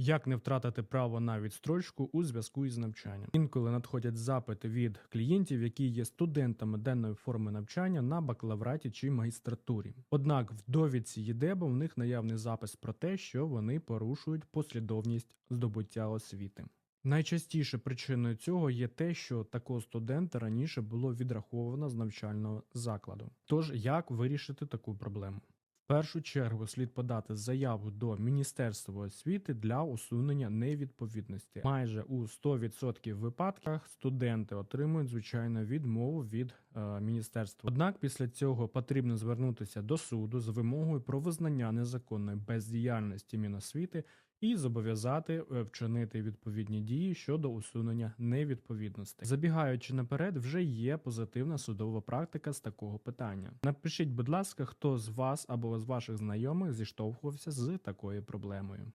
Як не втратити право на відстрочку у зв'язку із навчанням? Інколи надходять запити від клієнтів, які є студентами денної форми навчання на бакалавраті чи магістратурі. Однак в довідці ЄДЕБа в них наявний запис про те, що вони порушують послідовність здобуття освіти. Найчастіше причиною цього є те, що такого студента раніше було відраховано з навчального закладу. Тож як вирішити таку проблему? Першу чергу слід подати заяву до Міністерства освіти для усунення невідповідності. Майже у 100% випадках студенти отримують звичайно відмову від е, міністерства. Однак після цього потрібно звернутися до суду з вимогою про визнання незаконної бездіяльності Міносвіти і зобов'язати е, вчинити відповідні дії щодо усунення невідповідностей. Забігаючи наперед, вже є позитивна судова практика з такого питання. Напишіть, будь ласка, хто з вас або з ваших знайомих зіштовхувався з такою проблемою.